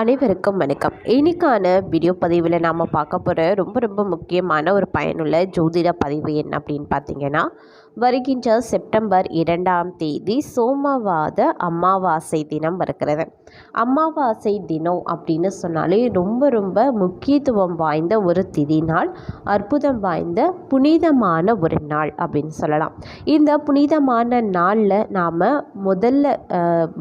அனைவருக்கும் வணக்கம். இன்னைக்கான வீடியோ பதிவில் நாம் பார்க்க போகிற ரொம்ப ரொம்ப முக்கியமான ஒரு பயனுள்ள ஜோதிட பதிவு என்ன அப்படின்னு பார்த்தீங்கன்னா வருகின்ற செப்டம்பர் இரண்டாம் தேதி சோமவாத அமாவாசை தினம் வருகிறது. அமாவாசை தினம் அப்படின்னு சொன்னாலே ரொம்ப ரொம்ப முக்கியத்துவம் வாய்ந்த ஒரு திதி நாள் அற்புதம் வாய்ந்த புனிதமான ஒரு நாள் அப்படின்னு சொல்லலாம். இந்த புனிதமான நாளில் நாம் முதல்ல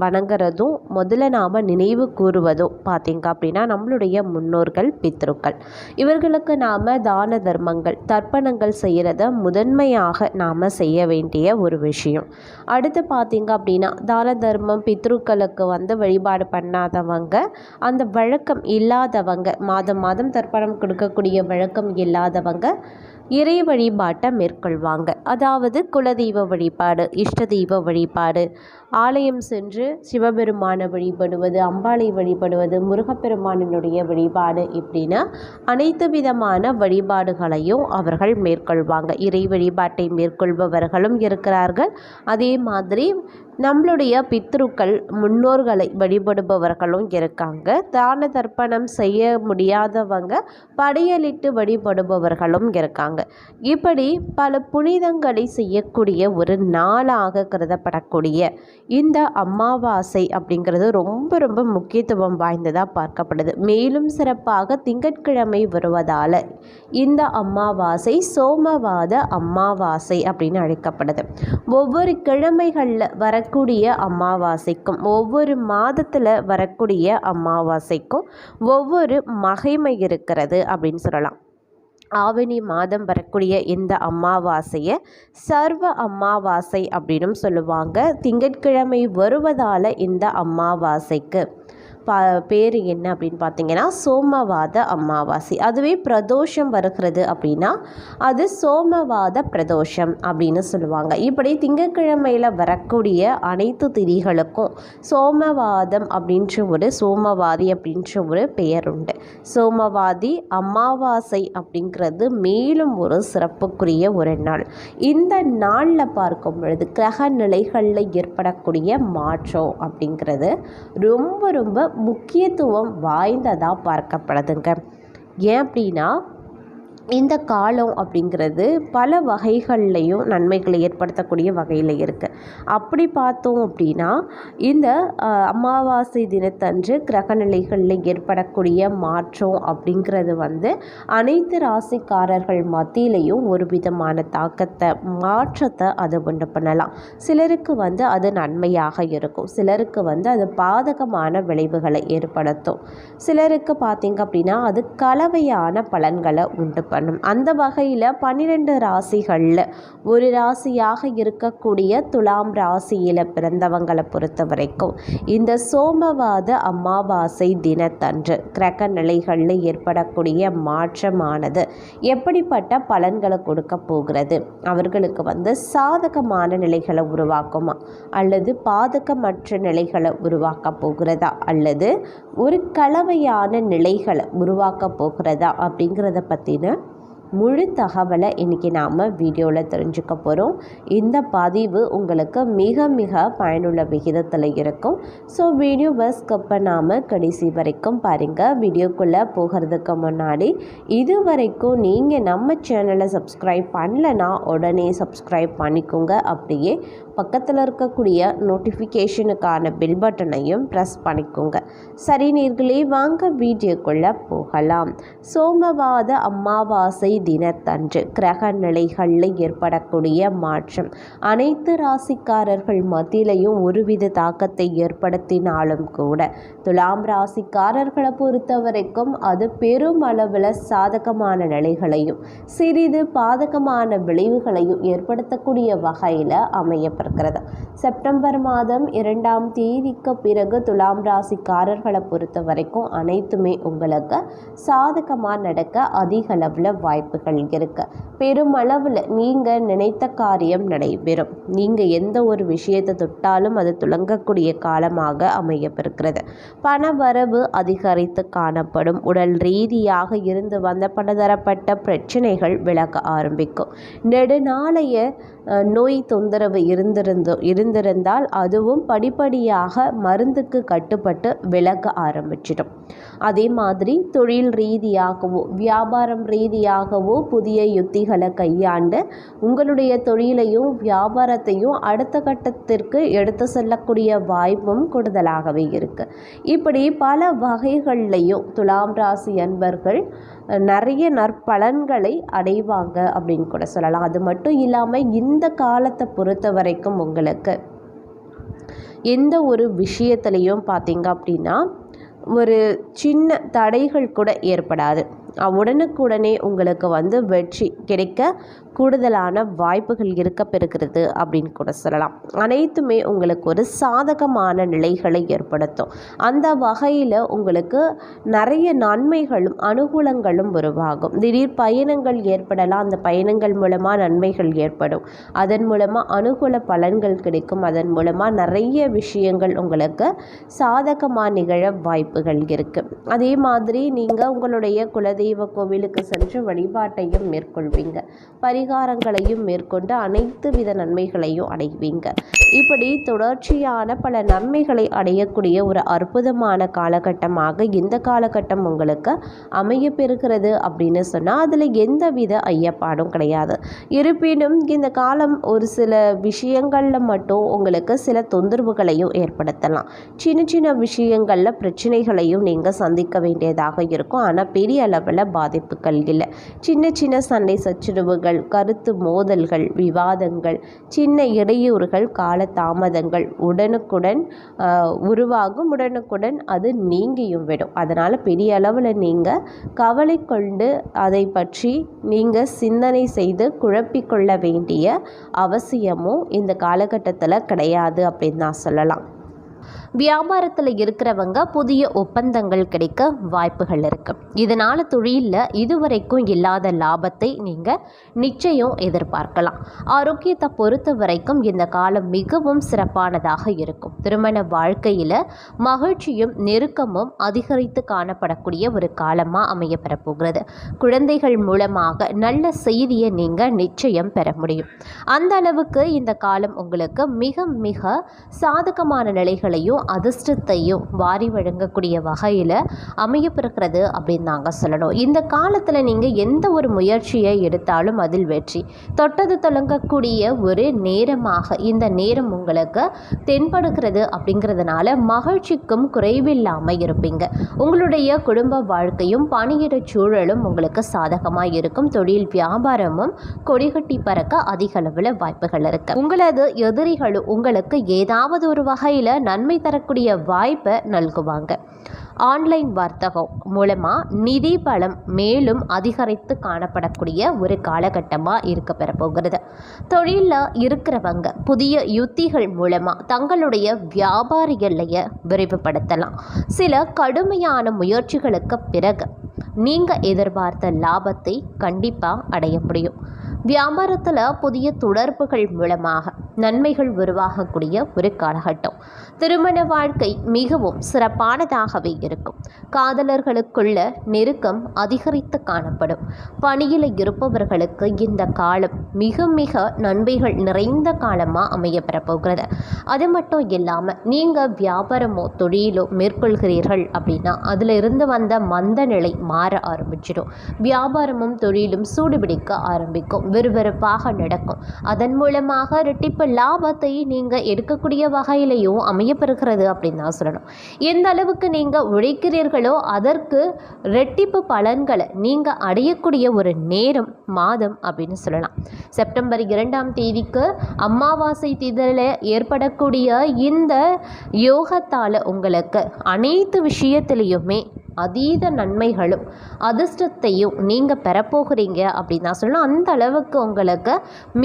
வணங்குறதும் முதல்ல நாம் நினைவு கூறுவதும் பார்த்தீங்க அப்படின்னா நம்மளுடைய முன்னோர்கள் பித்ருக்கள். இவர்களுக்கு நாம் தான தர்மங்கள் தர்ப்பணங்கள் செய்கிறத முதன்மையாக நாம் செய்ய வேண்டிய ஒரு விஷயம். அடுத்து பார்த்தீங்க அப்படின்னா தான தர்மம் பித்ருக்களுக்கு வந்து வழிபாடு பண்ணாதவங்க அந்த வழக்கம் இல்லாதவங்க மாதம் மாதம் தர்ப்பணம் கொடுக்கக்கூடிய வழக்கம் இல்லாதவங்க இறை வழிபாட்டை மேற்கொள்வாங்க. அதாவது குலதெய்வ வழிபாடு இஷ்ட தெய்வ வழிபாடு ஆலயம் சென்று சிவபெருமானை வழிபடுவது அம்பாளை வழிபடுவது முருகப்பெருமானினுடைய வழிபாடு இப்படின்னு அனைத்து விதமான வழிபாடுகளையும் அவர்கள் மேற்கொள்வாங்க. இறை வழிபாட்டை மேற்கொள்பவர்களும் இருக்கிறார்கள். அதே மாதிரி நம்மளுடைய பித்ருக்கள் முன்னோர்களை வழிபடுபவர்களும் இருக்காங்க. தான தர்ப்பணம் செய்ய முடியாதவங்க படையலிட்டு வழிபடுபவர்களும் இருக்காங்க. இப்படி பல புனிதங்களை செய்யக்கூடிய ஒரு நாளாக கருதப்படக்கூடிய இந்த அமாவாசை அப்படிங்கிறது ரொம்ப ரொம்ப முக்கியத்துவம் வாய்ந்ததாக பார்க்கப்படுது. மேலும் சிறப்பாக திங்கட்கிழமை வருவதால் இந்த அமாவாசை சோமவாத அமாவாசை அப்படின்னு அழைக்கப்படுது. ஒவ்வொரு கிழமைகளில் வரக்கூடிய அமாவாசைக்கும் ஒவ்வொரு மாதத்தில் வரக்கூடிய அமாவாசைக்கும் ஒவ்வொரு மகிமை இருக்கிறது அப்படின்னு சொல்லலாம். ஆவணி மாதம் வரக்கூடிய இந்த அமாவாசையை சர்வ அமாவாசை அப்படின்னும் சொல்லுவாங்க. திங்கட்கிழமை வருவதால் இந்த அமாவாசைக்கு. பா பேர் என்ன அப்படின்னு பார்த்தீங்கன்னா சோமவாத அமாவாசை. அதுவே பிரதோஷம் வருகிறது அப்படின்னா அது சோமவாத பிரதோஷம் அப்படின்னு சொல்லுவாங்க. இப்படி திங்கட்கிழமையில் வரக்கூடிய அனைத்து திரிகளுக்கும் சோமவாதம் அப்படின்ற ஒரு சோமவாதி அப்படின்ற ஒரு பெயர் உண்டு. சோமவாதி அமாவாசை அப்படிங்கிறது மேலும் ஒரு சிறப்புக்குரிய ஒரு நாள். இந்த நாளில் பார்க்கும் பொழுது கிரக நிலைகளில் ஏற்படக்கூடிய மாற்றம் அப்படிங்கிறது ரொம்ப ரொம்ப முக்கியத்துவம் வாய்ந்ததாக பார்க்கப்படுதுங்க. ஏன் அப்படின்னா இந்த காலம் அப்படிங்கிறது பல வகைகள்லையும் நன்மைகளை ஏற்படுத்தக்கூடிய வகையில் இருக்குது அப்படி பார்த்தோம் அப்படின்னா இந்த அமாவாசை தினத்தன்று கிரகநிலைகளில் ஏற்படக்கூடிய மாற்றம் அப்படிங்கிறது வந்து அனைத்து ராசிக்காரர்கள் மத்தியிலையும் ஒரு விதமான தாக்கத்தை மாற்றத்தை அது உண்டு பண்ணலாம். சிலருக்கு வந்து அது நன்மையாக இருக்கும். சிலருக்கு வந்து அது பாதகமான விளைவுகளை ஏற்படுத்தும். சிலருக்கு பார்த்தீங்க அப்படின்னா அது கலவையான பலன்களை உண்டு பண்ணும் அந்த வகையில் பன்னிரெண்டு ராசிகளில் ஒரு ராசியாக இருக்கக்கூடிய துலாம் ராசியில் பிறந்தவங்களை பொறுத்த வரைக்கும் இந்த சோமவாத அமாவாசை தினத்தன்று கிரக நிலைகளில் ஏற்படக்கூடிய மாற்றமானது எப்படிப்பட்ட பலன்களை கொடுக்க போகிறது? அவர்களுக்கு வந்து சாதகமான நிலைகளை உருவாக்குமா? அல்லது பாதகமற்ற நிலைகளை உருவாக்க போகிறதா? அல்லது ஒரு கலவையான நிலைகளை உருவாக்க போகிறதா? அப்படிங்கிறத பற்றின முழு தகவலை இன்றைக்கி நாம் வீடியோவில் தெரிஞ்சுக்க போகிறோம் இந்த பதிவு உங்களுக்கு மிக மிக பயனுள்ள விகிதத்தில் இருக்கும். ஸோ வீடியோவை ஸ்கிப் பண்ணாமல் கடைசி வரைக்கும் பாருங்கள் வீடியோக்குள்ளே போகிறதுக்கு முன்னாடி இது வரைக்கும் நீங்கள் நம்ம சேனலை சப்ஸ்கிரைப் பண்ணலைன்னா உடனே சப்ஸ்கிரைப் பண்ணிக்கோங்க. அப்படியே பக்கத்தில் இருக்கக்கூடிய நோட்டிஃபிகேஷனுக்கான பில் பட்டனையும் ப்ரெஸ் பண்ணிக்கோங்க. சரி நீர்களே வாங்க வீடியோக்குள்ளே போகலாம். சோமவாத அமாவாசை தினத்தன்று கிரக நிலைகளில் ஏற்படக்கூடிய மாற்றம். அனைத்து ராசிக்காரர்கள் மத்தியிலையும் ஒருவித தாக்கத்தை ஏற்படுத்தினாலும் கூட துலாம் ராசிக்காரர்களை பொறுத்த வரைக்கும் அது பெரும் அளவில் சாதகமான நிலைகளையும் சிறிது பாதகமான விளைவுகளையும் ஏற்படுத்தக்கூடிய வகையில் அமையப்படுகிறது செப்டம்பர் மாதம் இரண்டாம் தேதிக்கு பிறகு துலாம் ராசிக்காரர்களை பொறுத்த வரைக்கும் அனைத்துமே உங்களுக்கு சாதகமாக நடக்க அதிக அளவில் வாய்ப்புகள் இருக்கு. பெருமளவில் நீங்கள் நினைத்த காரியம் நடைபெறும். நீங்கள் எந்த ஒரு விஷயத்தை தொட்டாலும் அது துளங்கக்கூடிய காலமாக அமையப்பெறுகிறது. பண வரவு அதிகரித்து காணப்படும். உடல் ரீதியாக இருந்து வந்த பலதரப்பட்ட பிரச்சனைகள் விலக ஆரம்பிக்கும். நெடுநாளைய நோய் தொந்தரவு இருந்திருந்தோ இருந்திருந்தால் அதுவும் படிப்படியாக மருந்துக்கு கட்டுப்பட்டு விலக ஆரம்பிச்சிடும். அதே மாதிரி தொழில் ரீதியாகவோ வியாபாரம் ரீதியாகவோ புதிய யுத்திகளை கையாண்டு உங்களுடைய தொழிலையும் வியாபாரத்தையும் அடுத்த கட்டத்திற்கு எடுத்து செல்லக்கூடிய வாய்ப்பும் கூடுதலாகவே இருக்குது இப்படி பல வகைகள்லையும் துலாம் ராசி அன்பர்கள் நிறைய நற்பலன்களை அடைவாங்க அப்படின்னு கூட சொல்லலாம். அது மட்டும் இல்லாமல் இந்த காலத்தை பொறுத்த வரைக்கும் உங்களுக்கு எந்த ஒரு விஷயத்துலையும் பார்த்தீங்க அப்படின்னா ஒரு சின்ன தடைகள் கூட ஏற்படாது. உடனுக்குடனே உங்களுக்கு வந்து வெற்றி கிடைக்க கூடுதலான வாய்ப்புகள் இருக்க பெறுகிறது அப்படின்னு கூட சொல்லலாம். அனைத்துமே உங்களுக்கு ஒரு சாதகமான நிலைகளை ஏற்படுத்தும். அந்த வகையில் உங்களுக்கு நிறைய நன்மைகளும் அனுகூலங்களும் உருவாகும். திடீர் பயணங்கள் ஏற்படலாம். அந்த பயணங்கள் மூலமாக நன்மைகள் ஏற்படும். அதன் மூலமாக அனுகூல பலன்கள் கிடைக்கும். அதன் மூலமாக நிறைய விஷயங்கள் உங்களுக்கு சாதகமாக நிகழ வாய்ப்புகள் இருக்குது அதே மாதிரி நீங்கள் உங்களுடைய குலதெய்வ கோவிலுக்கு சென்று வழிபாட்டையும் மேற்கொள்வீங்க. பரி பரிகாரங்களையும் மேற்கொண்டு அனைத்து வித நன்மைகளையும் அடைவீங்க. இப்படி தொடர்ச்சியான பல நன்மைகளை அடையக்கூடிய ஒரு அற்புதமான காலகட்டமாக இந்த காலகட்டம் உங்களுக்கு அமைய பெறுகிறது அப்படின்னு சொன்னால் அதில் எந்த வித ஐயப்பாடும் கிடையாது. இருப்பினும் இந்த காலம் ஒரு சில விஷயங்களில் மட்டும் உங்களுக்கு சில தொந்தரவுகளையும் ஏற்படுத்தலாம். சின்ன சின்ன விஷயங்களில் பிரச்சனைகளையும் நீங்கள் சந்திக்க வேண்டியதாக இருக்கும். ஆனால் பெரிய அளவில் பாதிப்புகள் இல்லை. சின்ன சின்ன சண்டை சச்சரவுகள் கருத்து மோதல்கள் விவாதங்கள் சின்ன இடையூறுகள் கால தாமதங்கள் உடனுக்குடன் உருவாகும் உடனுக்குடன் அது நீங்கியும் விடும். அதனால் பெரிய அளவில் நீங்கள் கவலை கொண்டு அதை பற்றி நீங்கள் சிந்தனை செய்து குழப்பிக்கொள்ள வேண்டிய அவசியமும் இந்த காலகட்டத்தில் கிடையாது அப்படின்னு நான் சொல்லலாம். வியாபாரத்தில் இருக்கிறவங்க புதிய ஒப்பந்தங்கள் கிடைக்க வாய்ப்புகள் இருக்குது இதனால் தொழிலில் இதுவரைக்கும் இல்லாத லாபத்தை நீங்கள் நிச்சயம் எதிர்பார்க்கலாம். ஆரோக்கியத்தை பொறுத்த வரைக்கும் இந்த காலம் மிகவும் சிறப்பானதாக இருக்கும். திருமண வாழ்க்கையில் மகிழ்ச்சியும் நெருக்கமும் அதிகரித்து காணப்படக்கூடிய ஒரு காலமாக அமைய போகிறது. குழந்தைகள் மூலமாக நல்ல செய்தியை நீங்கள் நிச்சயம் பெற முடியும். அந்த அளவுக்கு இந்த காலம் உங்களுக்கு மிக மிக சாதகமான நிலைகளையும் அதிர்ஷ்டத்தையும் வாரி வழங்கக்கூடிய வகையில் அமையப்பெறுகிறது அப்படின்னு நாங்கள் சொல்லணும். இந்த காலத்தில் நீங்கள் எந்த ஒரு முயற்சியை எடுத்தாலும் அதில் வெற்றி. தொட்டது தொடங்கக்கூடிய ஒரு நேரமாக இந்த நேரம் உங்களுக்கு தென்படுகிறது அப்படிங்கிறதுனால மகிழ்ச்சிக்கும் குறைவில்லாமல் இருப்பீங்க. உங்களுடைய குடும்ப வாழ்க்கையும் பணியிட சூழலும் உங்களுக்கு சாதகமாக இருக்கும். தொழில் வியாபாரமும் கொடிகட்டி பறக்க அதிக அளவில் வாய்ப்புகள் இருக்கு. உங்களது எதிரிகளும் உங்களுக்கு ஏதாவது ஒரு வகையில் நன்மை தரக்கூடிய வாய்ப்பை நல்குவாங்க. ஆன்லைன் வர்த்தகம் மூலமாக நிதி பலம் மேலும் அதிகரித்து காணப்படக்கூடிய ஒரு காலகட்டமாக இருக்க பெறப்போகிறது தொழிலில் இருக்கிறவங்க புதிய யுத்திகள் மூலமாக தங்களுடைய வியாபார எல்லையை விரிவுபடுத்தலாம். சில கடுமையான முயற்சிகளுக்கு பிறகு நீங்கள் எதிர்பார்த்த லாபத்தை கண்டிப்பாக அடைய முடியும். வியாபாரத்தில் புதிய தொடர்புகள் மூலமாக நன்மைகள் உருவாகக்கூடிய ஒரு காலகட்டம். திருமண வாழ்க்கை மிகவும் சிறப்பானதாகவே இருக்கும். காதலர்களுக்குள்ள நெருக்கம் அதிகரித்து காணப்படும். பணியில் இருப்பவர்களுக்கு இந்த காலம் மிக மிக நன்மைகள் நிறைந்த காலமாக அமையப்பெறப்போகிறது அது மட்டும் இல்லாமல் நீங்கள் வியாபாரமோ தொழிலோ மேற்கொள்கிறீர்கள் அப்படின்னா அதில் இருந்து வந்த மந்த நிலை மாற ஆரம்பிச்சிடும். வியாபாரமும் தொழிலும் சூடுபிடிக்க ஆரம்பிக்கும். விறுவிறுப்பாக நடக்கும். அதன் மூலமாக ரெட்டிப்பு லாபத்தை நீங்கள் எடுக்கக்கூடிய வகையிலையும் அமையப்பெறுகிறது அப்படின்னு தான் சொல்லணும். எந்த அளவுக்கு நீங்கள் உழைக்கிறீர்களோ அதற்கு ரெட்டிப்பு பலன்களை நீங்கள் அடையக்கூடிய ஒரு நேரம் மாதம் அப்படின்னு சொல்லலாம். செப்டம்பர் இரண்டாம் தேதிக்கு அமாவாசை திதல ஏற்படக்கூடிய இந்த யோகத்தால் உங்களுக்கு அனைத்து விஷயத்திலையுமே அதீத நன்மைகளும் அதிர்ஷ்டத்தையும் நீங்கள் பெறப்போகிறீங்க அப்படின்னு நான் சொல்லணும். அந்த அளவுக்கு உங்களுக்கு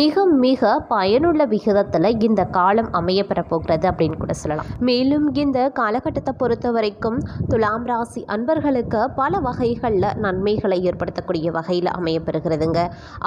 மிக மிக பயனுள்ள விகிதத்தில் இந்த காலம் அமைய பெறப்போகிறது அப்படின்னு கூட சொல்லலாம். மேலும் இந்த காலகட்டத்தை பொறுத்த வரைக்கும் துலாம் ராசி அன்பர்களுக்கு பல வகைகளில் நன்மைகளை ஏற்படுத்தக்கூடிய வகையில் அமைய பெறுகிறதுங்க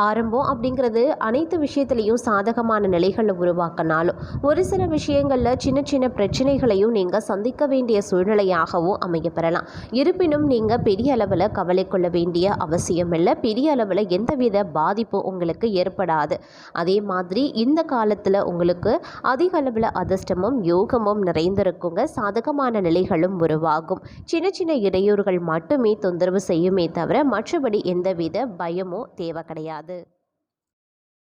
ஆரம்பம் அப்படிங்கிறது அனைத்து விஷயத்திலையும் சாதகமான நிலைகளை உருவாக்கினாலும் ஒரு சில விஷயங்களில் சின்ன சின்ன பிரச்சனைகளையும் நீங்கள் சந்திக்க வேண்டிய சூழ்நிலையாகவும் அமைய பெறலாம். இரு இருப்பினும் நீங்கள் பெரிய அளவில் கவலை கொள்ள வேண்டிய அவசியம் இல்லை பெரிய அளவில் எந்தவித பாதிப்பும் உங்களுக்கு ஏற்படாது. அதே மாதிரி இந்த காலத்தில் உங்களுக்கு அதிக அளவில் அதிர்ஷ்டமும் யோகமும் நிறைந்திருக்குங்க. சாதகமான நிலைகளும் உருவாகும். சின்ன சின்ன இடையூறுகள் மட்டுமே தொந்தரவு செய்யுமே தவிர மற்றபடி எந்தவித பயமோ தேவை கிடையாது.